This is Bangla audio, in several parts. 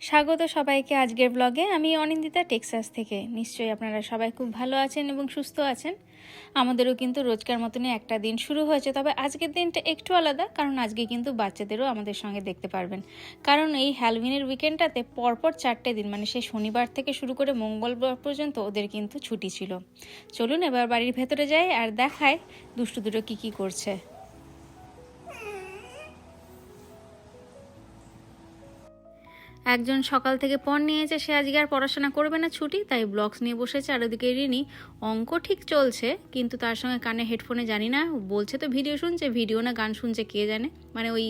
স্বাগত সবাইকে আজকের ব্লগে আমি অনিন্দিতা টেক্সাস থেকে। নিশ্চয়ই আপনারা সবাই খুব ভালো আছেন এবং সুস্থ আছেন। আমাদেরও কিন্তু রোজকার মতনই একটা দিন শুরু হয়েছে, তবে আজকের দিনটা একটু আলাদা, কারণ আজকে কিন্তু বাচ্চাদেরও আমাদের সঙ্গে দেখতে পারবেন। কারণ এই হ্যালোউইনের উইকেন্ডটাতে পরপর চারটে দিন মানে সেই শনিবার থেকে শুরু করে মঙ্গলবার পর্যন্ত ওদের কিন্তু ছুটি ছিল। চলুন এবার বাড়ির ভেতরে যাই আর দেখায় দুষ্টু দুটো কী কী করছে। একজন সকাল থেকে পণ নিয়েছে, সে আজকে আর পড়াশোনা করবে না, ছুটি, তাই ব্লগস নিয়ে বসেছে। আর ওদিকে রিনি, অঙ্ক ঠিক চলছে, কিন্তু তার সঙ্গে কানে হেডফোনে জানি না, বলছে তো ভিডিও শুনছে ভিডিও না গান শুনছে, কে জানে? মানে ওই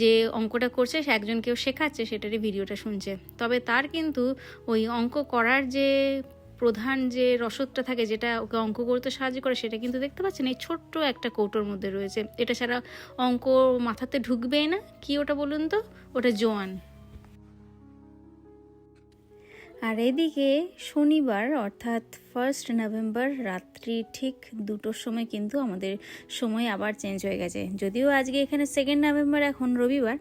যে অঙ্কটা করছে, সে একজন কেউ শেখাচ্ছে, সেটারই ভিডিওটা শুনছে। তবে তার কিন্তু ওই অঙ্ক করার যে প্রধান যে রসদটা থাকে, যেটা ওকে অঙ্ক করতে সাহায্য করে, সেটা কিন্তু দেখতে পাচ্ছেন, এই ছোট্ট একটা কৌটোর মধ্যে রয়েছে। এটা ছাড়া অঙ্ক মাথাতে ঢুকবেই না, কি ওটা বলুন তো? ওটা জোয়ান। আর এদিকে শনিবার, অর্থাৎ ফার্স্ট নভেম্বর রাত্রি ঠিক দুটোর সময় কিন্তু আমাদের সময় আবার চেঞ্জ হয়ে গেছে। যদিও আজকে এখানে সেকেন্ড নভেম্বর এখন রবিবার।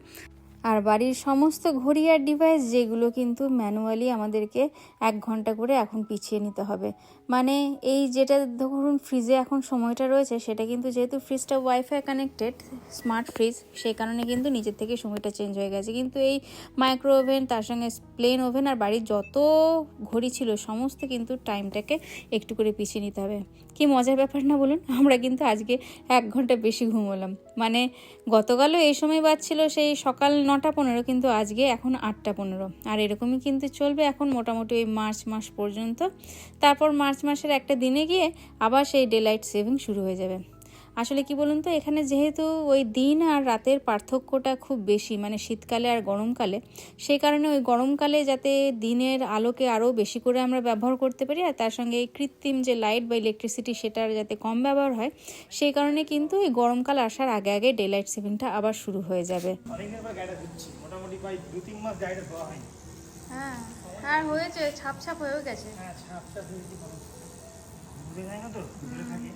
আর বাড়ির সমস্ত ঘড়ি আর ডিভাইস যেগুলো কিন্তু ম্যানুয়ালি আমাদেরকে এক ঘণ্টা করে এখন পিছিয়ে নিতে হবে। মানে এই যেটা ধরুন ফ্রিজে এখন সময়টা রয়েছে, সেটা কিন্তু যেহেতু ফ্রিজটা ওয়াইফাই কানেক্টেড স্মার্ট ফ্রিজ সেই কারণে কিন্তু নিজের থেকে সময়টা চেঞ্জ হয়ে গেছে। কিন্তু এই মাইক্রো ওভেন তার সঙ্গে প্লেন ওভেন আর বাড়ির যত ঘড়ি ছিল, সমস্ত কিন্তু টাইমটাকে একটু করে পিছিয়ে নিতে হবে। কি মজার ব্যাপার না বলুন? আমরা কিন্তু আজকে এক ঘণ্টা বেশি ঘুমোলাম। মানে গতকালও এই সময় বাজছিল সেই সকাল নটা পনেরো, কিন্তু আজকে এখন আটটা পনেরো। আর এরকমই কিন্তু চলবে এখন মোটামুটি ওই মার্চ মাস পর্যন্ত। তারপর মার্চ মাসের একটা দিনে গিয়ে আবার সেই ডে লাইট সেভিং শুরু হয়ে যাবে। আসলে কি বলুন তো, এখানে যেহেতু ওই দিন আর রাতের পার্থক্যটা খুব বেশি মানে শীতকালে আর গরমকালে, সেই কারণে ওই গরমকালে যাতে দিনের আলোকে আরও বেশি করে আমরা ব্যবহার করতে পারি, আর তার সঙ্গে এই কৃত্রিম যে লাইট বা ইলেকট্রিসিটি সেটার যাতে কম ব্যবহার হয়, সেই কারণে কিন্তু এই গরমকাল আসার আগে আগে ডে লাইট সেভিংটা আবার শুরু হয়ে যাবে। মোটামুটি প্রায় দু তিন মাস গাড়িটা ধোয়া হয়নি। হ্যাঁ আর হয়েছে ছাপ ছাপ হয়েও গেছে। হ্যাঁ ছাপটা হয়েছে ভালো ঘুরে যায় না তো থাকে।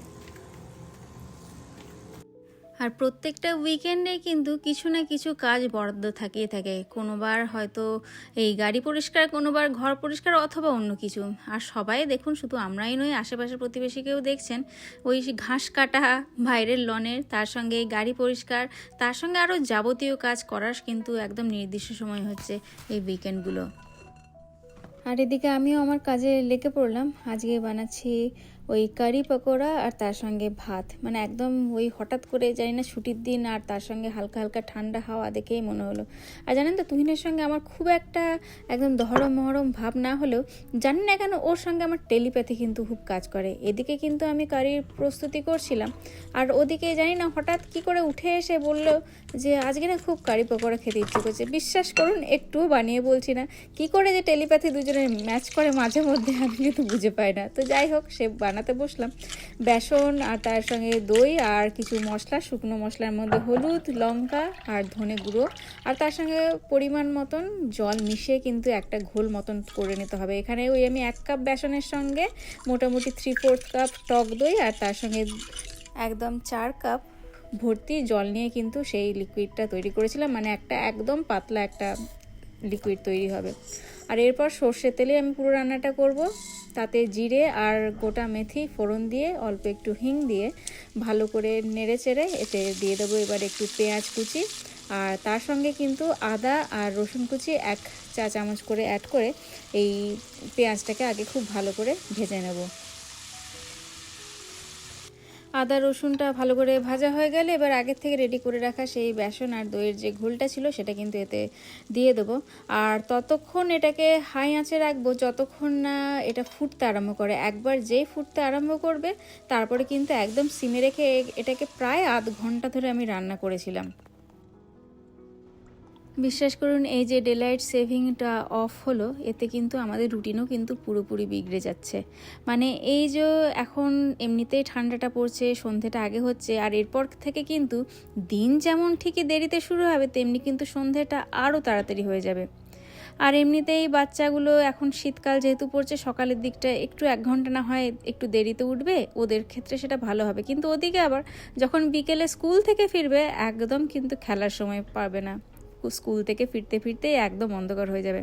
আর প্রত্যেকটা উইকেন্ডে কিন্তু কিছু না কিছু কাজ বরাদ্দ থাকিয়ে থাকে। কোনোবার হয়তো এই গাড়ি পরিষ্কার, কোনোবার ঘর পরিষ্কার অথবা অন্য কিছু। আর সবাই দেখুন, শুধু আমরাই নই, আশেপাশের প্রতিবেশীকেও দেখছেন। ওই ঘাস কাটা বাইরের লনের তার সঙ্গে গাড়ি পরিষ্কার, তার সঙ্গে আরও যাবতীয় কাজ করার কিন্তু একদম নির্দিষ্ট সময় হচ্ছে এই উইকেন্ডগুলো আর এদিকে আমিও আমার কাজে লেগে পড়লাম। আজকে বানাচ্ছি ওই কারি পকোড়া আর তার সঙ্গে ভাত। মানে একদম ওই হঠাৎ করে জানি না ছুটির দিন আর তার সঙ্গে হালকা হালকা ঠান্ডা হাওয়া দেখেই মনে হলো। আর জানেন তো, তুহিনের সঙ্গে আমার খুব একটা একদম দহরম মহরম ভাব না হলেও জানি না কেন ওর সঙ্গে আমার টেলিপ্যাথি কিন্তু খুব কাজ করে। এদিকে কিন্তু আমি কারির প্রস্তুতি করছিলাম আর ওদিকে জানি না হঠাৎ কি করে উঠে এসে বলল যে, আজকে না খুব কারি পকোড়া খেতে ইচ্ছে করছে। বিশ্বাস করুন, একটুও বানিয়ে বলছি না। কি করে যে টেলিপ্যাথি দুজনের ম্যাচ করে মাঝে মধ্যে আমি কিন্তু বুঝে পাই না। তো যাই হোক, সে বানাতে বসলাম। বেসন আর তার সঙ্গে দই আর কিছু মশলা, শুকনো মশলার মধ্যে হলুদ, লঙ্কা আর ধনে গুঁড়ো। আর তার সঙ্গে পরিমাণ মতন জল মিশিয়ে কিন্তু একটা ঘোল মতন করে নিতে হবে। এখানে ওই আমি এক কাপ বেসনের সঙ্গে মোটামুটি থ্রি ফোর্থ কাপ টক দই আর তার সঙ্গে একদম চার কাপ ভর্তি জল নিয়ে কিন্তু সেই লিকুইডটা তৈরি করেছিলাম। মানে একটা একদম পাতলা একটা লিকুইড তৈরি হবে। আর এরপর সর্ষের তেলে আমি পুরো রান্নাটা করব। তাতে জিরে আর গোটা মেথি ফোড়ন দিয়ে, অল্প একটু হিং দিয়ে ভালো করে নেড়ে চেড়ে এতে দিয়ে দেবো এবার একটু পেঁয়াজ কুচি। আর তার সঙ্গে কিন্তু আদা আর রসুন কুচি এক চা চামচ করে অ্যাড করে এই পেঁয়াজটাকে আগে খুব ভালো করে ভেজে নেব। আদা, রসুনটা ভালো করে ভাজা হয়ে গেলে এবার আগের থেকে রেডি করে রাখা সেই বেসন আর দইয়ের যে ঘোলটা ছিল সেটা কিন্তু এতে দিয়ে দেবো। আর ততক্ষণ এটাকে হাই আঁচে রাখব, যতক্ষণ না এটা ফুটতে আরম্ভ করে। একবার যেই ফুটতে আরম্ভ করবে, তারপরে কিন্তু একদম সিমে রেখে এটাকে প্রায় আধ ঘণ্টা ধরে আমি রান্না করেছিলাম। বিশ্বাস করুন, এই যে ডেলাইট সেভিংটা অফ হলো, এতে কিন্তু আমাদের রুটিনও কিন্তু পুরোপুরি বিগড়ে যাচ্ছে। মানে এই যে এখন এমনিতেই ঠান্ডাটা পড়ছে, সন্ধেটা আগে হচ্ছে, আর এরপর থেকে কিন্তু দিন যেমন ঠিকই দেরিতে শুরু হবে, তেমনি কিন্তু সন্ধেটা আরও তাড়াতাড়ি হয়ে যাবে। আর এমনিতেই বাচ্চাগুলো এখন শীতকাল যেহেতু পড়ছে, সকালের দিকটা একটু এক ঘণ্টা না হয় একটু দেরিতে উঠবে, ওদের ক্ষেত্রে সেটা ভালো হবে। কিন্তু ওদিকে আবার যখন বিকেলে স্কুল থেকে ফিরবে, একদম কিন্তু খেলার সময় পাবে না। স্কুল থেকে ফিরতে ফিরতে একদম অন্ধকার হয়ে যাবে।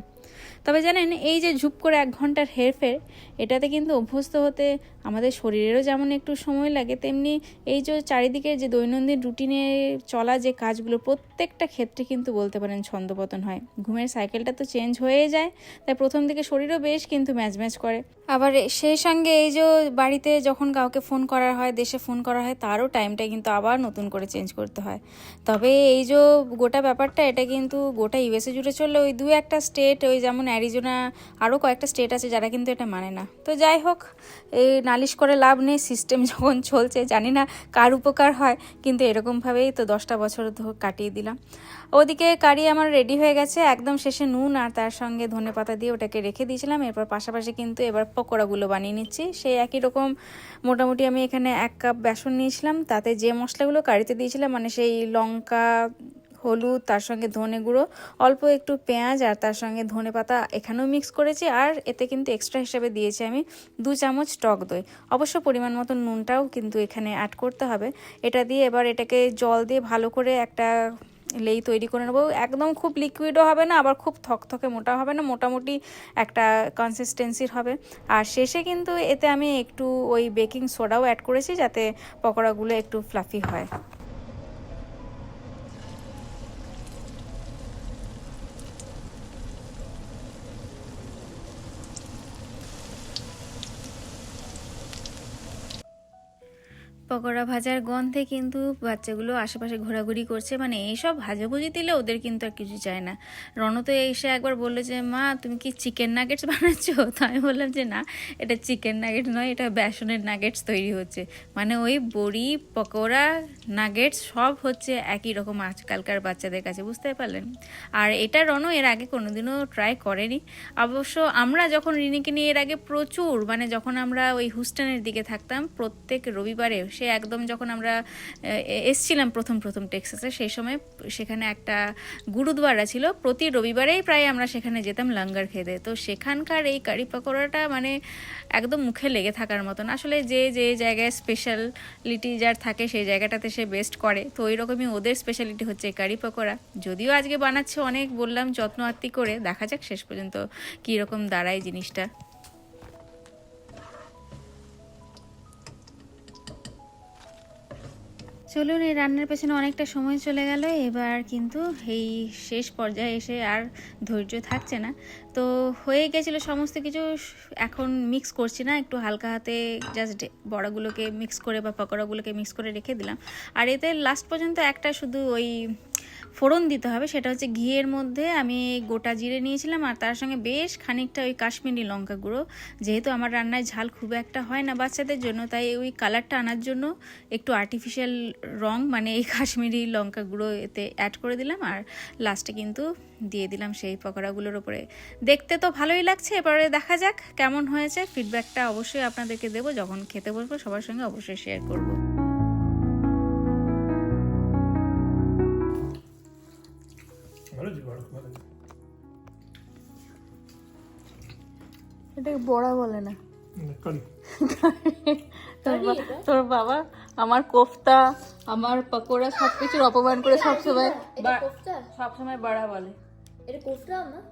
তবে জানেন, এই যে ঝুপ করে এক ঘণ্টার হেরফের, এটাতে কিন্তু অভ্যস্ত হতে আমাদের শরীরেরও যেমন একটু সময় লাগে, তেমনি এই যে চারিদিকে যে দৈনন্দিন রুটিনে চলা যে কাজগুলো, প্রত্যেকটা ক্ষেত্রে কিন্তু বলতে পারেন ছন্দপতন হয়। ঘুমের সাইকেলটা তো চেঞ্জ হয়ে যায়, তাই প্রথম দিকে শরীরও বেশ কিন্তু ম্যাচ ম্যাচ করে। আবার সেই সঙ্গে এই যে বাড়িতে যখন কাউকে ফোন করা হয়, দেশে ফোন করা হয়, তারও টাইমটা কিন্তু আবার নতুন করে চেঞ্জ করতে হয়। তবে এই যে গোটা ব্যাপারটা, এটা কিন্তু গোটা ইউএসএ জুড়ে চললে ওই দু একটা স্টেট ওই যেমন অ্যারিজোনা আরও কয়েকটা স্টেট আছে যারা কিন্তু এটা মানে না। তো যাই হোক, এই নালিশ করে লাভ নেই সিস্টেম যখন চলছে, জানি না কার উপকার হয়, কিন্তু এরকমভাবেই তো দশটা বছর কাটিয়ে দিলাম। ওদিকে কারি আমার রেডি হয়ে গেছে, একদম শেষে নুন আর তার সঙ্গে ধনে পাতা দিয়ে ওটাকে রেখে দিয়েছিলাম, এরপর পাশাপাশি কিন্তু এবার পকোড়াগুলো বানিয়ে নিচ্ছি। সেই একই রকম মোটামুটি আমি এখানে এক কাপ বেসন নিয়েছিলাম, তাতে যে মশলাগুলো কারিতে দিয়েছিলাম মানে সেই লঙ্কা হলুদ, তার সঙ্গে ধনে গুঁড়ো, অল্প একটু পেঁয়াজ আর তার সঙ্গে ধনে পাতা এখানেও মিক্স করেছি আর এতে কিন্তু এক্সট্রা হিসাবে দিয়েছি আমি দু চামচ টক দই। অবশ্য পরিমাণ মতো নুনটাও কিন্তু এখানে অ্যাড করতে হবে। এটা দিয়ে এবার এটাকে জল দিয়ে ভালো করে একটা লেই তৈরি করে নেব। একদম খুব লিকুইডও হবে না, আবার খুব থকথকে মোটা হবে না, মোটামুটি একটা কনসিস্টেন্সির হবে। আর শেষে কিন্তু এতে আমি একটু ওই বেকিং সোডাও অ্যাড করেছি যাতে পকোড়াগুলো একটু ফ্লাফি হয়। পকোড়া ভাজার গন্ধে কিন্তু বাচ্চাগুলো আশেপাশে ঘোরাঘুরি করছে। মানে এইসব ভাজাভুজি দিলে ওদের কিন্তু আর কিছু চায় না। রণ তো এসে একবার বলল যে, মা, তুমি কি চিকেন নাগেটস বানাচ্ছো? তো আমি বললাম যে, না, এটা চিকেন নাগেটস নয়, এটা বেসনের নাগেটস তৈরি হচ্ছে। মানে ওই বড়ি, পকোড়া নাগেটস সব হচ্ছে একই রকম আজকালকার বাচ্চাদের কাছে, বুঝতে পারলেন? আর এটা রণ এর আগে কোনোদিনও ট্রাই করেনি। অবশ্য আমরা যখন রিনিকে নিয়ে এর আগে প্রচুর মানে যখন আমরা ওই হুস্টনের দিকে থাকতাম, প্রত্যেক রবিবারে সে একদম যখন আমরা এসছিলাম প্রথম প্রথম টেক্সাসে, সেই সময় সেখানে একটা গুরুদুয়ারা ছিল। প্রতি রবিবারেই প্রায় আমরা সেখানে যেতাম লাঙ্গার খেতে তো সেখানকার এই কারি পাকোড়াটা মানে একদম মুখে লেগে থাকার মতন। আসলে যে যে জায়গায় স্পেশালিটি যার থাকে সেই জায়গাটাতে সে বেস্ট করে। তো ওই রকমই ওদের স্পেশালিটি হচ্ছে এই কারি পাকোড়া। যদিও আজকে বানাচ্ছে অনেক, বললাম যত্ন আত্মি করে। দেখা যাক শেষ পর্যন্ত কী রকম দাঁড়ায় জিনিসটা। চলুন, এই রান্নার পেছনে অনেকটা সময় চলে গেল। এবার কিন্তু এই শেষ পর্যায়ে এসে আর ধৈর্য থাকছে না। তো হয়ে গেছিল সমস্ত কিছু। এখন মিক্স করছি না, একটু হালকা হাতে জাস্ট বড়াগুলোকে মিক্স করে বা পকোড়াগুলোকে মিক্স করে রেখে দিলাম। আর এতে লাস্ট পর্যন্ত একটা শুধু ওই ফোড়ন দিতে হবে, সেটা হচ্ছে ঘিয়ের মধ্যে আমি গোটা জিরে নিয়েছিলাম আর তার সঙ্গে বেশ খানিকটা ওই কাশ্মীরি লঙ্কা গুঁড়ো। যেহেতু আমার রান্নায় ঝাল খুব একটা হয় না বাচ্চাদের জন্য, তাই ওই কালারটা আনার জন্য একটু আর্টিফিশিয়াল রং মানে এই কাশ্মীরি লঙ্কা গুঁড়ো এতে অ্যাড করে দিলাম আর লাস্টে কিন্তু দিয়ে দিলাম সেই পকোড়াগুলোর ওপরে দেখতে তো ভালোই লাগছে, এবারে দেখা যাক কেমন হয়েছে। ফিডব্যাকটা অবশ্যই আপনাদেরকে দেবো, যখন খেতে বসবো সবার সঙ্গে অবশ্যই শেয়ার করব। এটাকে বড়া বলে না। কারি। তোর বাবা আমার কোফতা আমার পকোড়া সব কিছুর অপমান করে সবসময় সবসময় বাড়া বলে। এটা কোফতা না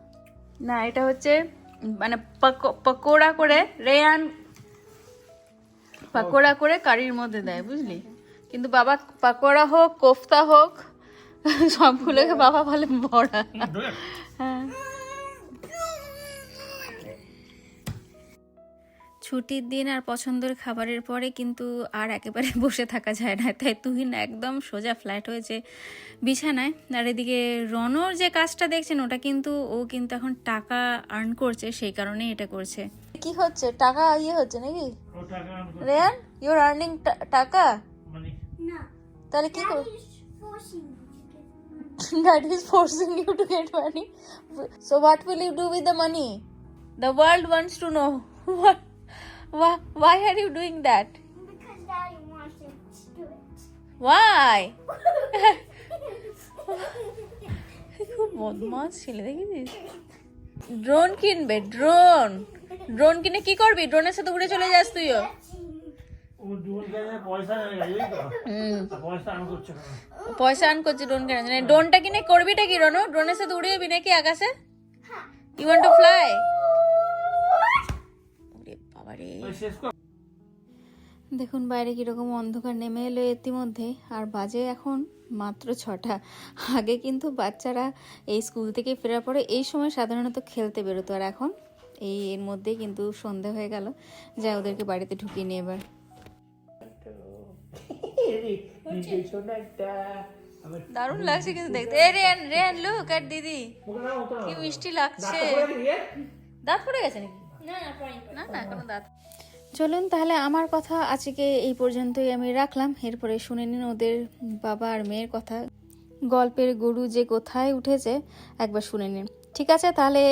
না এটা হচ্ছে মানে পকো- পকোড়া করে রেয়ান পকোড়া করে কারির মধ্যে দেয় বুঝলি? কিন্তু বাবা পকোড়া হোক কোফতা হোক সবগুলোকে বাবা বলে বড়া। হ্যাঁ ছুটির দিন আর পছন্দের খাবারের পরে কিন্তু আর একেবারে বসে থাকা যায় না। তাই তুহিন একদম সোজা ফ্ল্যাট হয়েছে বিছানায় আর এদিকে রনর যে কাজটা দেখছেন ওটা কিন্তু ও কিন্তু এখন টাকা আর্ন করছে সেই কারণে এটা করছে। কি হচ্ছে? টাকা ইয়ে হচ্ছে নাকি। রেয়ান ইউর আর্নিং টাকা? মানে তাহলে কি কর that is forcing you to get money. So what will you do with the money? The world wants to know what, why, why are you doing that? Because Daddy wants him to do it. Why? খুব বদমাস ছেলে দেখেছিস ড্রোন কিনবে ড্রোন ড্রোন কিনে কি করবি ড্রোনের সাথে উড়ে চলে যাস তুইও পয়সা করছে ড্রোন কেনার জন্য। ড্রোনটা কিনে করবিটা কি রনো? ড্রোনের সাথে উড়ে যাবি নাকি আকাশে? ইউ ওয়ান্ট টু ফ্লাই ওরে দেখুন বাইরে কীরকম অন্ধকার নেমে এলো ইতিমধ্যে আর বাজে এখন মাত্র ছটা। আগে কিন্তু বাচ্চারা এই স্কুল থেকে ফেরার পরে এই সময় সাধারণত খেলতে বেরোতো আর এখন এই এর মধ্যেই কিন্তু সন্ধে হয়ে গেল। যা ওদেরকে বাড়িতে ঢুকিয়ে নিয়ে এবার। দারুণ লাগছে কিন্তু দেখতে। এ রেন রেন লুক আর দিদি। কি মিষ্টি লাগছে? দাঁত পড়ে গেছে নাকি? না না পরে না না কোনো দাঁত। চলুন তাহলে আমার কথা আজকে এই পর্যন্তই আমি রাখলাম। এরপরে শুনে নিন ওদের বাবা আর মেয়ের কথা। গল্পের গরু যে কোথায় উঠেছে একবার শুনে নিন। ঠিক আছে তাহলে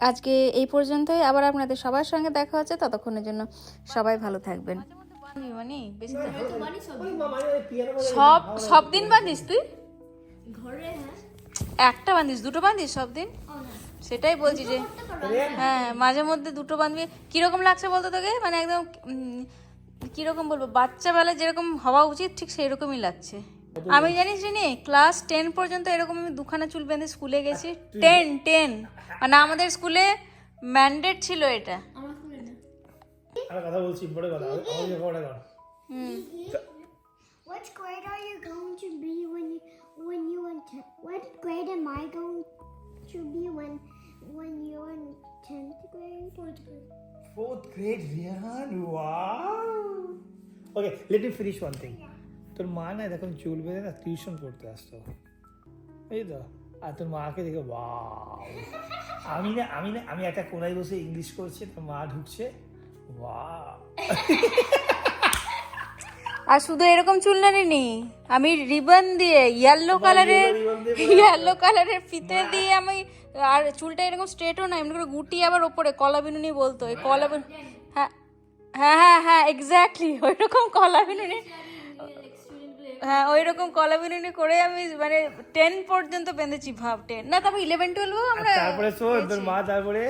আজকে এই পর্যন্তই। আবার আপনাদের সবার সঙ্গে দেখা হচ্ছে ততক্ষণের জন্য সবাই ভালো থাকবেন। মানে বেশি ওই piano বাজায়। সব সব দিন বাঁধিস তুই? হ্যাঁ। একটা বাঁধিস দুটো বাঁধিস সব দিন? সেটাই বলছি যে হ্যাঁ মাঝে মধ্যে দুটো বাঁধবি কীরকম লাগছে বলতো তোকে? মানে একদম কীরকম বলব? বাচ্চা বেলায় যেরকম হওয়া উচিত ঠিক সেই রকমই লাগছে আমি জানিস নি ক্লাস টেন পর্যন্ত এরকম আমি দুখানা চুল বেঁধে স্কুলে গেছি। Ten ten. মানে আমাদের স্কুলে ম্যান্ডেট ছিল এটা। আর কথা বলছি বড় কথা যে বড় কথা What grade are you going to be when you when you in te- what grade am I going to be when when you're in tenth grade? Fourth grade. Fourth grade, Rihan. Wow. Okay, let me finish one thing. তোর মা না দেখুন চুল বেঁধে না টিউশন করতে আসতো এই তো আর তোর মাকে দেখে বাও আমি না আমি না আমি একটা কোনায় বসে ইংলিশ করছি তোর মা ঢুকছে আর শুধু এরকম চুল না নি আমি রিবন দিয়ে ইয়েলো কালারের ইয়েলো কালারের ফিতে দিয়ে আমি আর চুলটা এরকম স্ট্রেটও না এমনি করে গুটি আবার ওপরে কলা বিনুনি বলতো এই কলা হ্যাঁ হ্যাঁ হ্যাঁ হ্যাঁ এক্স্যাক্টলি ওই রকম কলা বিনুনি। হ্যাঁ ওই রকম কলা বিনুনি করে আমি মানে টেন পর্যন্ত বেঁধেছি ভাব টেন না তারপর ইলেভেন টুয়েলভও আমরা তারপরে শোন তোর মা তারপরে